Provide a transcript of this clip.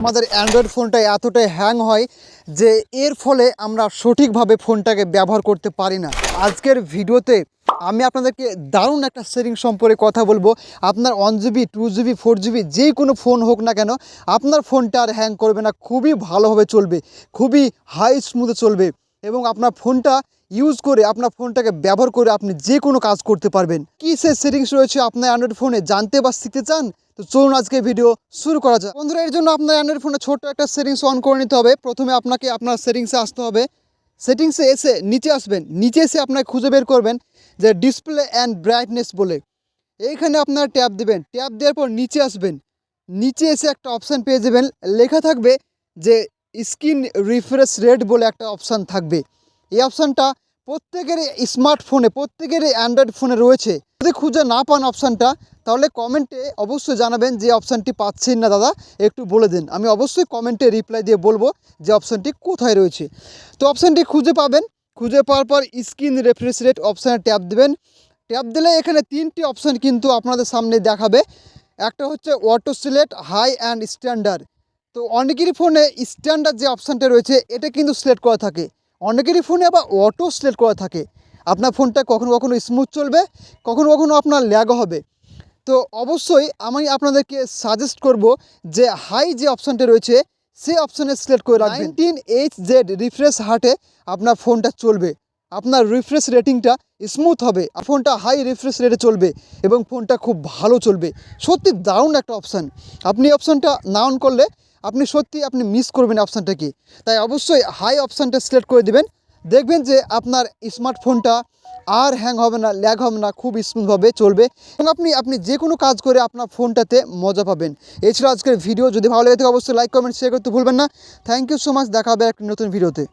আমাদের অ্যান্ড্রয়েড ফোনটা এতটাই হ্যাং হয় যে এর ফলে আমরা সঠিকভাবে ফোনটাকে ব্যবহার করতে পারি না। আজকের ভিডিওতে আমি আপনাদেরকে দারুণ একটা সেটিং সম্পর্কে কথা বলব। আপনার one GB, two GB, four GB, যে কোনো ফোন হোক না কেন, আপনার ফোনটা আর হ্যাং করবে না। খুবই ভালোভাবে চলবে। খুবই হাই স্মুথে চলবে। এবং আপনার ফোনটা ইউজ করে আপনার ফোনটাকে ব্যবহার করে আপনি যে কোনো কাজ করতে পারবেন। কী সে সেটিংস রয়েছে আপনার অ্যান্ড্রয়েড ফোনে জানতে বা শিখতে চান? তো চলুন আজকে ভিডিও শুরু করা যাক। বন্ধুরা, এর জন্য আপনার অ্যান্ড্রয়েড ফোনে ছোট্ট একটা সেটিংস অন করে নিতে হবে। প্রথমে আপনাকে আপনার সেটিংসে আসতে হবে। সেটিংসে এসে নিচে আসবেন। নিচে এসে আপনাকে খুঁজে বের করবেন যে ডিসপ্লে অ্যান্ড ব্রাইটনেস বলে। এইখানে আপনারা ট্যাপ দেবেন। ট্যাপ দেওয়ার পর নিচে আসবেন। নিচে এসে একটা অপশান পেয়ে যাবেন। লেখা থাকবে যে স্ক্রিন রিফ্রেশ রেট বলে একটা অপশান থাকবে। এই অপশানটা প্রত্যেকেরই স্মার্টফোনে, প্রত্যেকেরই অ্যান্ড্রয়েড ফোনে রয়েছে। যদি খুঁজে না পান অপশানটা, তাহলে কমেন্টে অবশ্যই জানাবেন যে অপশানটি পাচ্ছেন না দাদা, একটু বলে দিন। আমি অবশ্যই কমেন্টে রিপ্লাই দিয়ে বলব যে অপশানটি কোথায় রয়েছে। তো অপশানটি খুঁজে পাবেন। খুঁজে পাওয়ার পর স্ক্রিন রেফ্রেশ রেট অপশানে ট্যাপ দেবেন। ট্যাপ দিলে এখানে তিনটি অপশান কিন্তু আপনাদের সামনে দেখাবে। একটা হচ্ছে auto select high and standard. তো অনেকেরই ফোনে স্ট্যান্ডার্ড যে অপশানটা রয়েছে, এটা কিন্তু সিলেক্ট করা থাকে। অনেকেরই ফোনে আবার অটো সিলেক্ট করা থাকে। আপনার ফোনটা কখনো কখনো স্মুথ চলবে, কখনো কখনো আপনার ল্যাগও হবে। তো অবশ্যই আমি আপনাদেরকে সাজেস্ট করব যে হাই যে অপশানটা রয়েছে, সেই অপশানে সিলেক্ট করে রাখবেন। নাইনটিন এইচ জেড রিফ্রেশ হার্টে আপনার ফোনটা চলবে। আপনার রিফ্রেশ রেটিংটা স্মুথ হবে আর ফোনটা হাই রিফ্রেশ রেটে চলবে এবং ফোনটা খুব ভালো চলবে। সত্যি দারুণ একটা অপশান আপনি অপশানটা না অন করলে আপনি সত্যি আপনি মিস করবেন অপশানটাকে তাই অবশ্যই হাই অপশানটা সিলেক্ট করে দেবেন। দেখবেন যে আপনার স্মার্টফোনটা আর হ্যাং হবে না ল্যাগ হবে না, খুব স্মুথভাবে চলবে এবং আপনি আপনি যে কোনো কাজ করে আপনার ফোনটাতে মজা পাবেন। এছাড়া আজকের ভিডিও যদি ভালো লেগে থাকে, অবশ্যই লাইক কমেন্ট শেয়ার করতে ভুলবেন না। থ্যাংক ইউ সো মাচ দেখা হবে এক নতুন ভিডিওতে